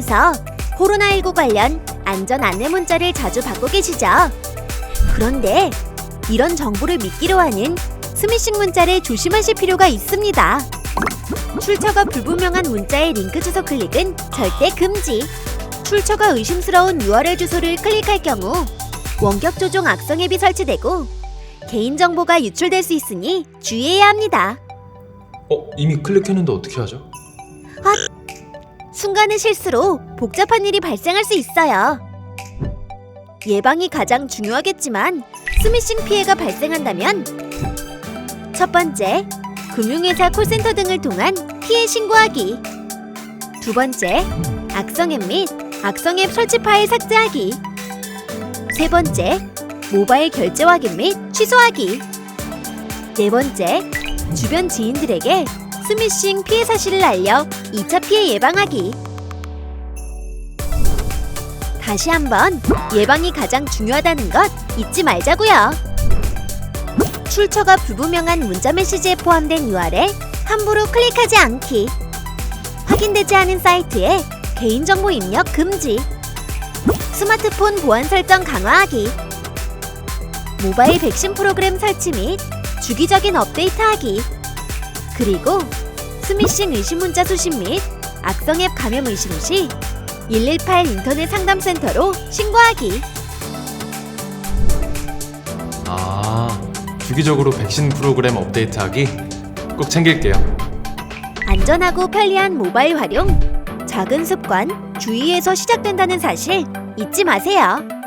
공공기관에서 코로나19 관련 안전 안내 문자를 자주 받고 계시죠? 그런데 이런 정보를 믿기로 하는 스미싱 문자를 조심하실 필요가 있습니다. 출처가 불분명한 문자의 링크 주소 클릭은 절대 금지. 출처가 의심스러운 URL 주소를 클릭할 경우 원격 조종 악성 앱이 설치되고 개인정보가 유출될 수 있으니 주의해야 합니다. 어 이미 클릭했는데 어떻게 하죠? 순간의 실수로 복잡한 일이 발생할 수 있어요. 예방이 가장 중요하겠지만 스미싱 피해가 발생한다면 첫 번째, 금융회사 콜센터 등을 통한 피해 신고하기. 두 번째, 악성 앱 및 악성 앱 설치 파일 삭제하기. 세 번째, 모바일 결제 확인 및 취소하기. 네 번째, 주변 지인들에게 스미싱 피해 사실을 알려 2차 피해 예방하기. 다시 한번 예방이 가장 중요하다는 것 잊지 말자고요. 출처가 불분명한 문자 메시지에 포함된 URL 함부로 클릭하지 않기. 확인되지 않은 사이트에 개인정보 입력 금지. 스마트폰 보안 설정 강화하기. 모바일 백신 프로그램 설치 및 주기적인 업데이트하기. 그리고 스미싱 의심 문자 수신 및 악성 앱 감염 의심 시 118 인터넷 상담센터로 신고하기. 아 주기적으로 백신 프로그램 업데이트하기 꼭 챙길게요. 안전하고 편리한 모바일 활용, 작은 습관, 주의에서 시작된다는 사실 잊지 마세요.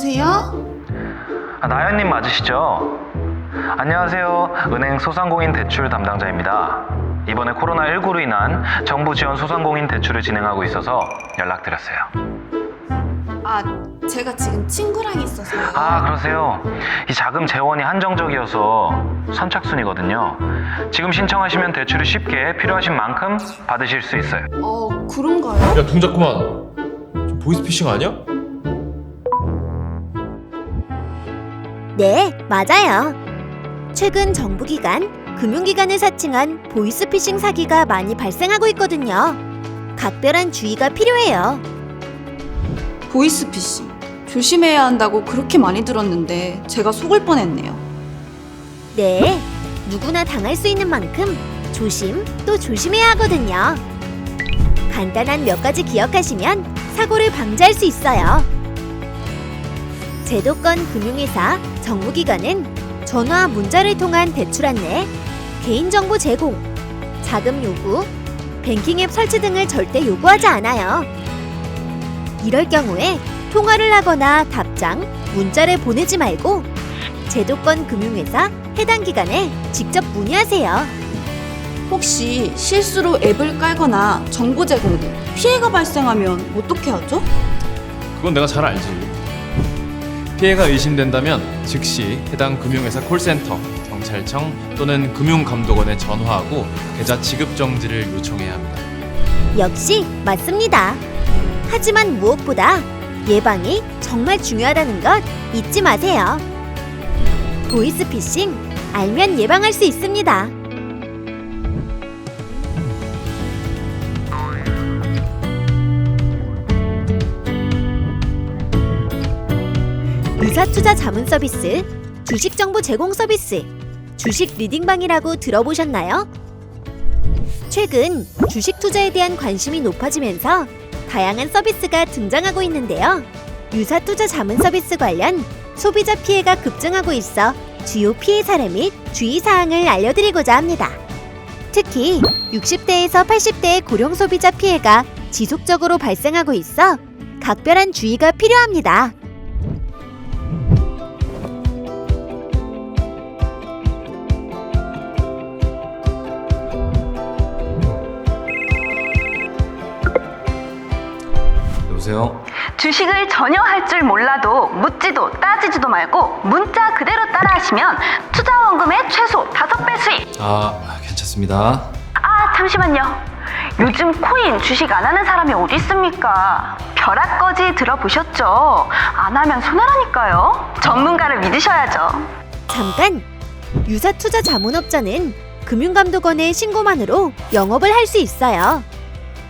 여보세요? 아, 나연님 맞으시죠? 안녕하세요. 은행 소상공인 대출 담당자입니다. 이번에 코로나19로 인한 정부 지원 소상공인 대출을 진행하고 있어서 연락드렸어요. 아, 제가 지금 친구랑 있어서요. 아, 그러세요? 이 자금 재원이 한정적이어서 선착순이거든요. 지금 신청하시면 대출을 쉽게 필요하신 만큼 받으실 수 있어요. 어, 그런가요? 야 동작구만. 좀 보이스피싱 아니야? 네, 맞아요. 최근 정부기관, 금융기관을 사칭한 보이스피싱 사기가 많이 발생하고 있거든요. 각별한 주의가 필요해요. 보이스피싱. 조심해야 한다고 그렇게 많이 들었는데 제가 속을 뻔했네요. 네, 누구나 당할 수 있는 만큼 조심 또 조심해야 하거든요. 간단한 몇 가지 기억하시면 사고를 방지할 수 있어요. 제도권 금융회사, 정부기관은 전화, 문자를 통한 대출 안내, 개인정보 제공, 자금 요구, 뱅킹 앱 설치 등을 절대 요구하지 않아요. 이럴 경우에 통화를 하거나 답장, 문자를 보내지 말고 제도권 금융회사 해당 기관에 직접 문의하세요. 혹시 실수로 앱을 깔거나 정보 제공 등 피해가 발생하면 어떻게 하죠? 그건 내가 잘 알지. 피해가 의심된다면 즉시 해당 금융회사 콜센터, 경찰청 또는 금융감독원에 전화하고 계좌 지급 정지를 요청해야 합니다. 역시 맞습니다. 하지만 무엇보다 예방이 정말 중요하다는 것 잊지 마세요. 보이스피싱 알면 예방할 수 있습니다. 의사투자 자문 서비스, 주식 정보 제공 서비스, 주식 리딩방이라고 들어보셨나요? 최근 주식 투자에 대한 관심이 높아지면서 다양한 서비스가 등장하고 있는데요. 유사 투자 자문 서비스 관련 소비자 피해가 급증하고 있어 주요 피해 사례 및 주의 사항을 알려드리고자 합니다. 특히 60대에서 80대의 고령 소비자 피해가 지속적으로 발생하고 있어 각별한 주의가 필요합니다. 여보세요? 주식을 전혀 할 줄 몰라도 묻지도 따지지도 말고 문자 그대로 따라하시면 투자 원금의 최소 5배 수익. 아 괜찮습니다. 아, 잠시만요. 요즘 코인 주식 안 하는 사람이 어디 있습니까? 벼락거지 들어보셨죠? 안 하면 손해라니까요. 전문가를 믿으셔야죠. 잠깐! 유사 투자 자문업자는 금융감독원의 신고만으로 영업을 할 수 있어요.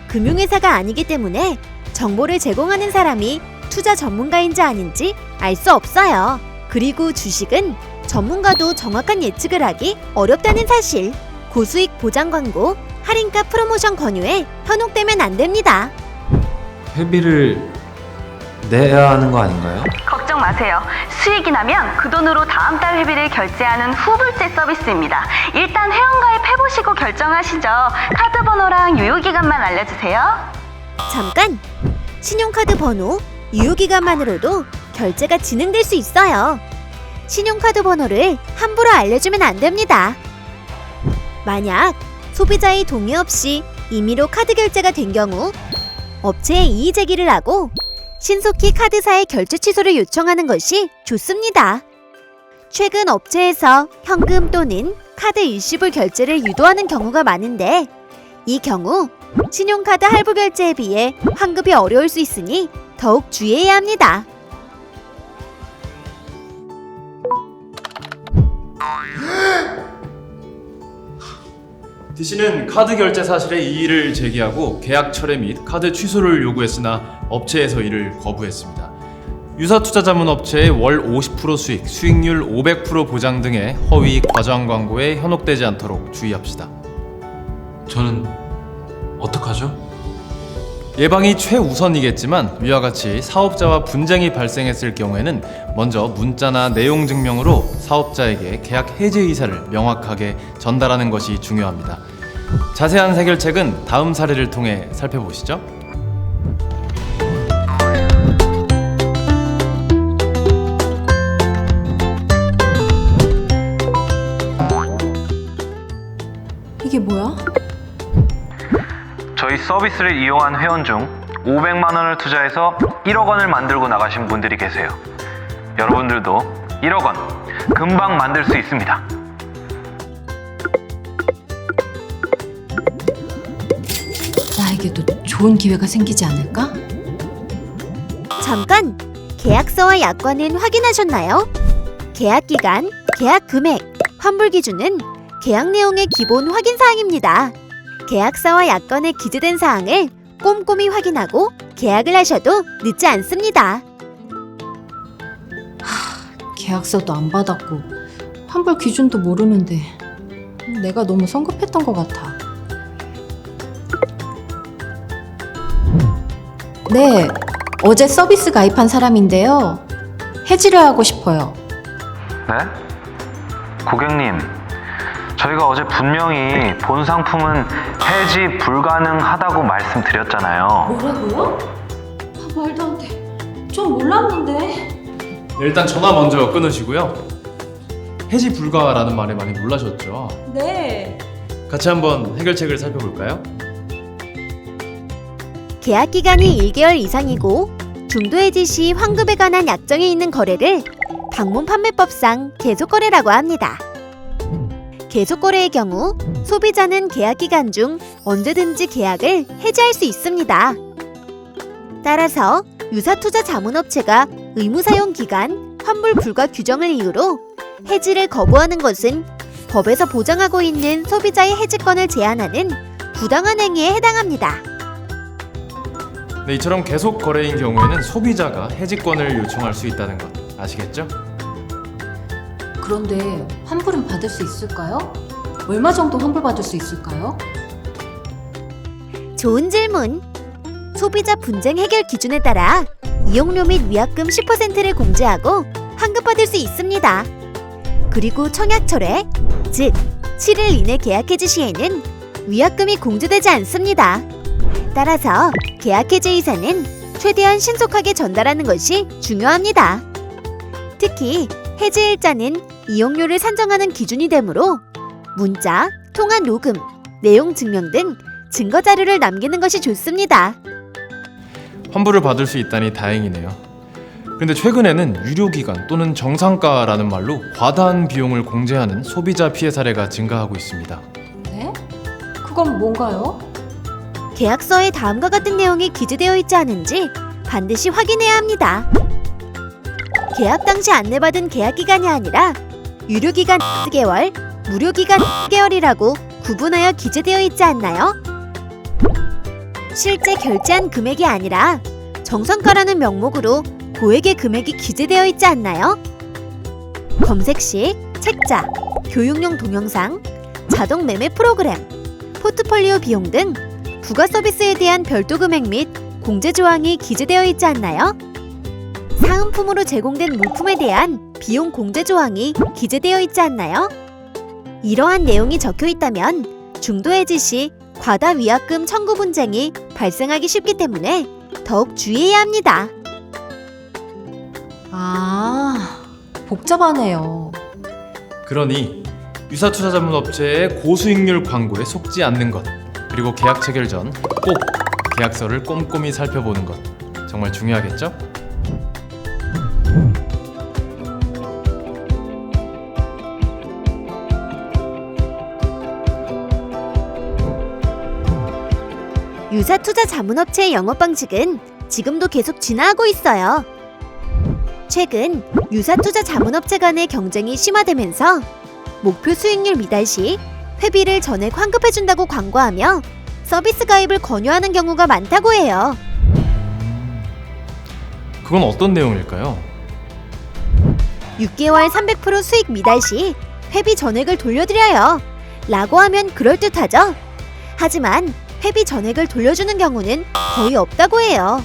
금융회사가 아니기 때문에 정보를 제공하는 사람이 투자 전문가인지 아닌지 알 수 없어요. 그리고 주식은 전문가도 정확한 예측을 하기 어렵다는 사실. 고수익 보장 광고, 할인가 프로모션 권유에 현혹되면 안 됩니다. 회비를 내야 하는 거 아닌가요? 걱정 마세요. 수익이 나면 그 돈으로 다음 달 회비를 결제하는 후불제 서비스입니다. 일단 회원가입 해보시고 결정하시죠. 카드 번호랑 유효기간만 알려주세요. 잠깐! 신용카드 번호, 유효기간만으로도 결제가 진행될 수 있어요. 신용카드 번호를 함부로 알려주면 안 됩니다. 만약 소비자의 동의 없이 임의로 카드 결제가 된 경우 업체에 이의 제기를 하고 신속히 카드사의 결제 취소를 요청하는 것이 좋습니다. 최근 업체에서 현금 또는 카드 일시불 결제를 유도하는 경우가 많은데 이 경우 신용카드 할부 결제에 비해 환급이 어려울 수 있으니 더욱 주의해야 합니다. D씨는 카드 결제 사실에 이의를 제기하고 계약 철회 및 카드 취소를 요구했으나 업체에서 이를 거부했습니다. 유사 투자 자문 업체의 월 50% 수익, 수익률 500% 보장 등의 허위 과장 광고에 현혹되지 않도록 주의합시다. 저는 어떡하죠? 예방이 최우선이겠지만 위와 같이 사업자와 분쟁이 발생했을 경우에는 먼저 문자나 내용 증명으로 사업자에게 계약 해지 의사를 명확하게 전달하는 것이 중요합니다. 자세한 해결책은 다음 사례를 통해 살펴보시죠. 서비스를 이용한 회원 중 500만 원을 투자해서 1억 원을 만들고 나가신 분들이 계세요. 여러분들도 1억 원 금방 만들 수 있습니다. 나에게도 좋은 기회가 생기지 않을까? 잠깐! 계약서와 약관은 확인하셨나요? 계약 기간, 계약 금액, 환불 기준은 계약 내용의 기본 확인 사항입니다. 계약서와 약관에 기재된 사항을 꼼꼼히 확인하고 계약을 하셔도 늦지 않습니다. 계약서도 안 받았고 환불 기준도 모르는데 내가 너무 성급했던 것 같아. 네, 어제 서비스 가입한 사람인데요. 해지를 하고 싶어요. 네? 고객님, 저희가 어제 분명히 본 상품은 해지 불가능하다고 말씀드렸잖아요. 뭐라고요? 아, 말도 안 돼. 좀 몰랐는데. 네, 일단 전화 먼저 끊으시고요. 해지 불가라는 말에 많이 놀라셨죠? 네. 같이 한번 해결책을 살펴볼까요? 계약 기간이 1개월 이상이고 중도 해지 시 환급에 관한 약정이 있는 거래를 방문 판매법상 계속 거래라고 합니다. 계속 거래의 경우 소비자는 계약 기간 중 언제든지 계약을 해지할 수 있습니다. 따라서 유사투자 자문업체가 의무 사용 기간, 환불 불가 규정을 이유로 해지를 거부하는 것은 법에서 보장하고 있는 소비자의 해지권을 제한하는 부당한 행위에 해당합니다. 네, 이처럼 계속 거래인 경우에는 소비자가 해지권을 요청할 수 있다는 것 아시겠죠? 그런데 환불은 받을 수 있을까요? 얼마 정도 환불 받을 수 있을까요? 좋은 질문. 소비자 분쟁 해결 기준에 따라 이용료 및 위약금 10%를 공제하고 환급받을 수 있습니다. 그리고 청약철회, 즉 7일 이내 계약 해지 시에는 위약금이 공제되지 않습니다. 따라서 계약 해지 의사는 최대한 신속하게 전달하는 것이 중요합니다. 특히 해지 일자는 이용료를 산정하는 기준이 되므로 문자, 통화 녹음, 내용 증명 등 증거 자료를 남기는 것이 좋습니다. 환불을 받을 수 있다니 다행이네요. 근데 최근에는 유료 기간 또는 정상가라는 말로 과다한 비용을 공제하는 소비자 피해 사례가 증가하고 있습니다. 네? 그건 뭔가요? 계약서에 다음과 같은 내용이 기재되어 있지 않은지 반드시 확인해야 합니다. 계약 당시 안내받은 계약 기간이 아니라 유료 기간 4개월, 무료 기간 4개월이라고 구분하여 기재되어 있지 않나요? 실제 결제한 금액이 아니라 정성가라는 명목으로 고액의 금액이 기재되어 있지 않나요? 검색 시 책자, 교육용 동영상, 자동 매매 프로그램, 포트폴리오 비용 등 부가 서비스에 대한 별도 금액 및 공제 조항이 기재되어 있지 않나요? 사은품으로 제공된 물품에 대한 비용 공제 조항이 기재되어 있지 않나요? 이러한 내용이 적혀 있다면 중도 해지 시 과다 위약금 청구 분쟁이 발생하기 쉽기 때문에 더욱 주의해야 합니다. 아, 복잡하네요. 그러니 유사투자자문업체의 고수익률 광고에 속지 않는 것 그리고 계약 체결 전 꼭 계약서를 꼼꼼히 살펴보는 것 정말 중요하겠죠? 유사투자 자문업체의 영업 방식은 지금도 계속 진화하고 있어요. 최근 유사투자 자문업체 간의 경쟁이 심화되면서 목표 수익률 미달 시 회비를 전액 환급해준다고 광고하며 서비스 가입을 권유하는 경우가 많다고 해요. 그건 어떤 내용일까요? 6개월 300% 수익 미달 시 회비 전액을 돌려드려요. 라고 하면 그럴듯하죠? 하지만 회비 전액을 돌려주는 경우는 거의 없다고 해요.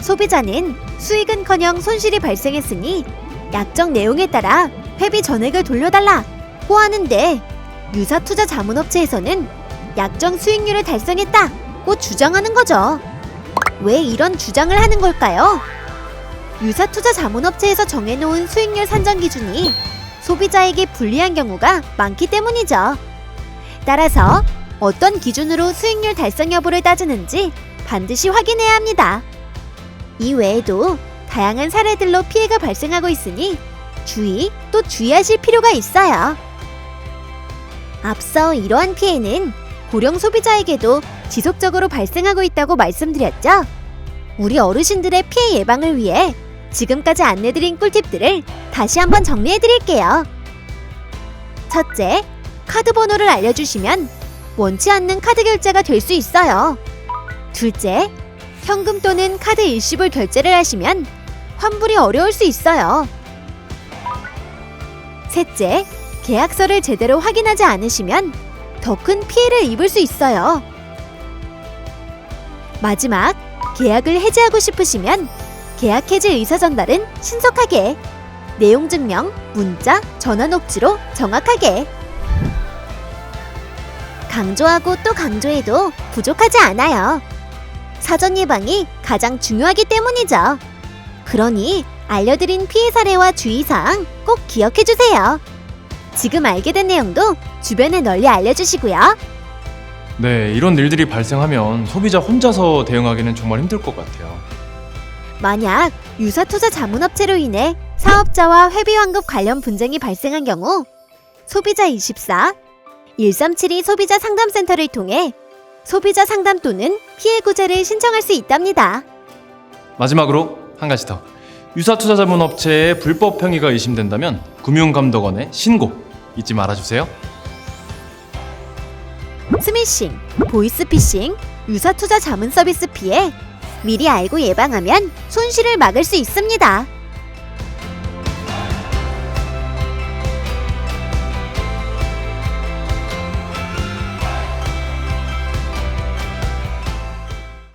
소비자는 수익은커녕 손실이 발생했으니 약정 내용에 따라 회비 전액을 돌려달라고 하는데 유사 투자 자문업체에서는 약정 수익률을 달성했다고 주장하는 거죠. 왜 이런 주장을 하는 걸까요? 유사 투자 자문업체에서 정해놓은 수익률 산정 기준이 소비자에게 불리한 경우가 많기 때문이죠. 따라서 어떤 기준으로 수익률 달성 여부를 따지는지 반드시 확인해야 합니다. 이 외에도 다양한 사례들로 피해가 발생하고 있으니 주의 또 주의하실 필요가 있어요. 앞서 이러한 피해는 고령 소비자에게도 지속적으로 발생하고 있다고 말씀드렸죠. 우리 어르신들의 피해 예방을 위해 지금까지 안내드린 꿀팁들을 다시 한번 정리해 드릴게요. 첫째, 카드 번호를 알려주시면 원치 않는 카드 결제가 될 수 있어요. 둘째, 현금 또는 카드 일시불 결제를 하시면 환불이 어려울 수 있어요. 셋째, 계약서를 제대로 확인하지 않으시면 더 큰 피해를 입을 수 있어요. 마지막, 계약을 해지하고 싶으시면 계약 해지 의사 전달은 신속하게 내용 증명, 문자, 전화 녹취로 정확하게 강조하고 또 강조해도 부족하지 않아요. 사전 예방이 가장 중요하기 때문이죠. 그러니 알려드린 피해 사례와 주의사항 꼭 기억해 주세요. 지금 알게 된 내용도 주변에 널리 알려주시고요. 네, 이런 일들이 발생하면 소비자 혼자서 대응하기는 정말 힘들 것 같아요. 만약 유사투자 자문업체로 인해 사업자와 회비 환급 관련 분쟁이 발생한 경우 소비자 24 1372 소비자 상담센터를 통해 소비자 상담 또는 피해 구제를 신청할 수 있답니다. 마지막으로 한 가지 더. 유사 투자 자문 업체의 불법 행위가 의심된다면 금융감독원에 신고 잊지 말아주세요. 스미싱, 보이스피싱, 유사 투자 자문 서비스 피해 미리 알고 예방하면 손실을 막을 수 있습니다.